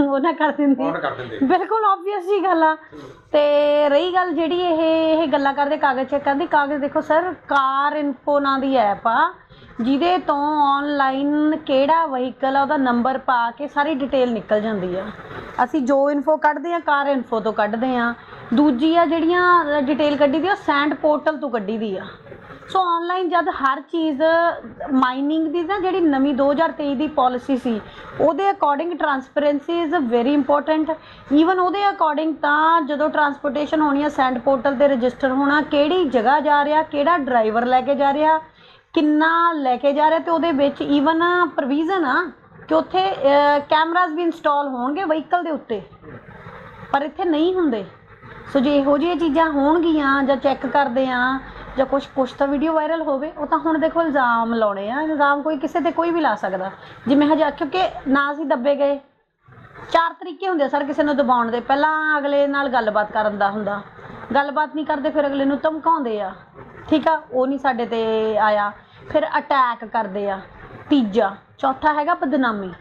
ਉਹ ਨਾ ਕਰ ਦਿੰਦੀ। ਕਰ ਦਿੰਦੇ। ਬਿਲਕੁਲ ਆਬਵੀਅਸ ਜੀ ਗੱਲ ਆ। ਤੇ ਰਹੀ ਗੱਲ ਜਿਹੜੀ ਇਹ ਇਹ ਗੱਲਾਂ ਕਰਦੇ ਕਾਗਜ਼ ਚੈੱਕ ਕਰਨ ਦੀ। ਕਾਗਜ਼ ਦੇਖੋ ਸਰ ਕਾਰ ਇਨਫੋ ਨਾਂ ਦੀ ਐਪ ਆ। ਜਿਹਦੇ ਤੋਂ ਆਨਲਾਈਨ ਕਿਹੜਾ ਵਹੀਕਲ ਆ, ਉਹਦਾ ਨੰਬਰ ਪਾ ਕੇ ਸਾਰੀ ਡਿਟੇਲ ਨਿਕਲ ਜਾਂਦੀ ਆ। ਅਸੀਂ ਜੋ ਇਨਫੋ ਕੱਢਦੇ ਆ ਕਾਰ ਇਨਫੋ ਤੋਂ ਕੱਢਦੇ ਆ। ਦੂਜੀ ਆ ਜਿਹੜੀਆਂ ਡਿਟੇਲ ਕੱਢੀ ਦੀ ਉਹ ਸੈਂਡ ਪੋਰਟਲ ਤੋਂ ਕੱਢੀ ਦੀ ਆ। ਸੋ ਆਨਲਾਈਨ ਜਦ ਹਰ ਚੀਜ਼ ਮਾਈਨਿੰਗ ਦੀ ਨਾ ਜਿਹੜੀ ਨਵੀਂ 2023 ਦੀ ਪਾਲਿਸੀ ਸੀ, ਉਹਦੇ according transparency is very important even ਉਹਦੇ ਅਕੋਰਡਿੰਗ ਤਾਂ ਜਦੋਂ ਟਰਾਂਸਪੋਰਟੇਸ਼ਨ ਹੋਣੀ ਹੈ ਸੈਂਡ ਪੋਰਟਲ ਤੇ ਰਜਿਸਟਰ ਹੋਣਾ, ਕਿਹੜੀ ਜਗ੍ਹਾ ਜਾ ਰਿਹਾ, ਕਿਹੜਾ ਡਰਾਈਵਰ ਲੈ ਕੇ ਜਾ ਰਿਹਾ ਕਿੰਨਾ ਲੈ ਕੇ ਜਾ ਰਿਹਾ ਤੇ ਉਹਦੇ ਵਿੱਚ ਈਵਨ ਪ੍ਰੋਵੀਜ਼ਨ ਆ ਕਿ ਉੱਥੇ ਕੈਮਰਾਜ਼ ਵੀ ਇੰਸਟਾਲ ਹੋਣਗੇ ਵਹੀਕਲ ਦੇ ਉੱਤੇ। ਪਰ ਇੱਥੇ ਨਹੀਂ ਹੁੰਦੇ। ਸੋ ਜੇ ਇਹੋ ਜਿਹੀਆਂ ਚੀਜ਼ਾਂ ਹੋਣਗੀਆਂ ਜਾਂ ਚੈੱਕ ਕਰਦੇ ਆ ਜਾਂ ਕੁਝ ਕੁਝ ਤਾਂ ਵੀਡੀਓ ਵਾਇਰਲ ਹੋਵੇ, ਉਹ ਤਾਂ ਹੁਣ ਦੇਖੋ ਇਲਜ਼ਾਮ ਲਾਉਣੇ ਆ। ਇਲਜ਼ਾਮ ਕੋਈ ਕਿਸੇ ਤੇ ਕੋਈ ਵੀ ਲਾ ਸਕਦਾ। ਜਿਵੇਂ ਹਜੇ ਕਿਉਂਕਿ ਨਾ ਅਸੀਂ ਦੱਬੇ ਗਏ, ਚਾਰ ਤਰੀਕੇ ਹੁੰਦੇ ਆ ਸਰ ਕਿਸੇ ਨੂੰ ਦਬਾਉਣ ਦੇ। ਪਹਿਲਾਂ ਅਗਲੇ ਨਾਲ ਗੱਲਬਾਤ ਕਰਨ ਦਾ ਹੁੰਦਾ। ਗੱਲਬਾਤ ਨਹੀਂ ਕਰਦੇ, ਫਿਰ ਅਗਲੇ ਨੂੰ ਧਮਕਾਉਂਦੇ ਆ। ਠੀਕ ਆ? ਉਹ ਨਹੀਂ ਸਾਡੇ ਤੇ ਆਇਆ। ਫਿਰ ਅਟੈਕ ਕਰਦੇ ਆ। ਤੀਜਾ, ਚੌਥਾ ਹੈਗਾ ਬਦਨਾਮੀ।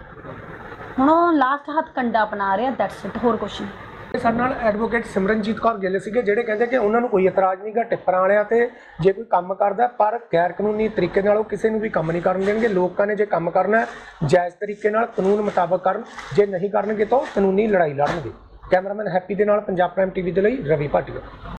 ਹੁਣ ਉਹ ਲਾਸਟ ਹੱਥ ਕੰਡਾ ਅਪਣਾ ਰਿਹਾ ਦੈਟਸ ਇਟ ਹੋਰ ਕੁਛ ਨਹੀਂ। ਸਾਡੇ ਨਾਲ ਐਡਵੋਕੇਟ ਸਿਮਰਨਜੀਤ ਕੌਰ ਗਿੱਲ ਸੀਗੇ, ਜਿਹੜੇ ਕਹਿੰਦੇ ਕਿ ਉਹਨਾਂ ਨੂੰ ਕੋਈ ਇਤਰਾਜ਼ ਨਹੀਂਗਾ ਟਿੱਪਰਾਂ ਵਾਲਿਆਂ ਤੇ, ਜੇ ਕੋਈ ਕੰਮ ਕਰਦਾ ਪਰ ਗੈਰ ਕਾਨੂੰਨੀ ਤਰੀਕੇ ਨਾਲ ਉਹ ਕਿਸੇ ਨੂੰ ਵੀ ਕੰਮ ਨਹੀਂ ਕਰਨ ਦੇਣਗੇ। ਲੋਕਾਂ ਨੇ ਜੇ ਕੰਮ ਕਰਨਾ ਜਾਇਜ਼ ਤਰੀਕੇ ਨਾਲ ਕਾਨੂੰਨ ਮੁਤਾਬਕ ਕਰਨ, ਜੇ ਨਹੀਂ ਕਰਨਗੇ ਤਾਂ ਉਹ ਕਾਨੂੰਨੀ ਲੜਾਈ ਲੜਨਗੇ। ਕੈਮਰਾਮੈਨ ਹੈਪੀ ਦੇ ਨਾਲ ਪੰਜਾਬ ਪ੍ਰਾਈਮ ਟੀਵੀ ਦੇ ਲਈ ਰਵੀ ਭਾਟੀਆ।